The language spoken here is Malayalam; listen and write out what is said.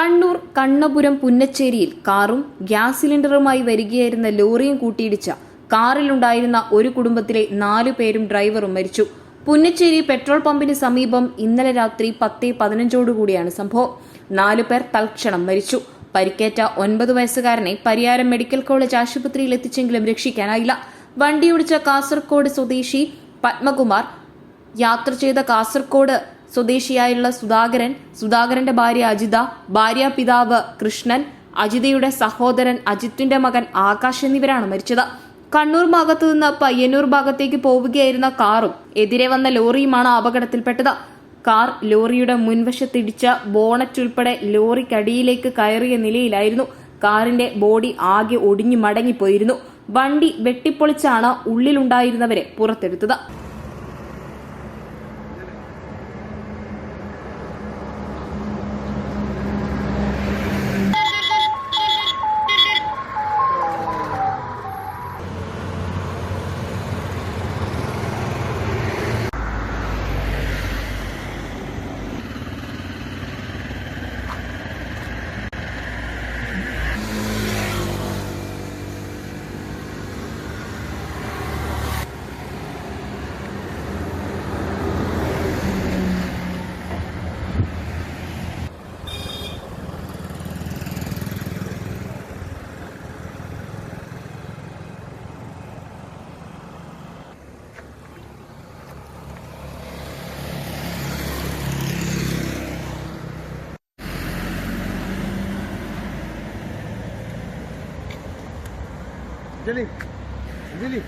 കണ്ണൂർ കണ്ണപുരം പുന്നച്ചേരിയിൽ കാറും ഗ്യാസ് സിലിണ്ടറുമായി വരികയായിരുന്ന ലോറിയും കൂട്ടിയിടിച്ച കാറിലുണ്ടായിരുന്ന ഒരു കുടുംബത്തിലെ നാലു പേരും ഡ്രൈവറും മരിച്ചു. പുന്നച്ചേരി പെട്രോൾ പമ്പിന് സമീപം ഇന്നലെ രാത്രി പത്ത് പതിനഞ്ചോടുകൂടിയാണ് സംഭവം. നാലു പേർ തൽക്ഷണം മരിച്ചു. പരിക്കേറ്റ ഒൻപത് വയസ്സുകാരനെ പരിയാരം മെഡിക്കൽ കോളേജ് ആശുപത്രിയിൽ എത്തിച്ചെങ്കിലും രക്ഷിക്കാനായില്ല. വണ്ടിയോടിച്ച കാസർകോട് സ്വദേശി പത്മകുമാർ യാത്ര ചെയ്ത കാസർകോട് സ്വദേശിയായുള്ള സുധാകരൻ സുധാകരന്റെ ഭാര്യ അജിത ഭാര്യ പിതാവ് കൃഷ്ണൻ അജിതയുടെ സഹോദരൻ അജിത്തിന്റെ മകൻ ആകാശ് എന്നിവരാണ് മരിച്ചത്. കണ്ണൂർ ഭാഗത്തു നിന്ന് പയ്യന്നൂർ ഭാഗത്തേക്ക് പോവുകയായിരുന്ന കാറും എതിരെ വന്ന ലോറിയുമാണ് അപകടത്തിൽപ്പെട്ടത്. കാർ ലോറിയുടെ മുൻവശത്തിടിച്ച ബോണറ്റ് ഉൾപ്പെടെ ലോറിക്കടിയിലേക്ക് കയറിയ നിലയിലായിരുന്നു. കാറിന്റെ ബോഡി ആകെ ഒടിഞ്ഞു മടങ്ങിപ്പോയിരുന്നു. വണ്ടി വെട്ടിപ്പൊളിച്ചാണ് ഉള്ളിലുണ്ടായിരുന്നവരെ പുറത്തെടുത്തത്. Dali. Dali.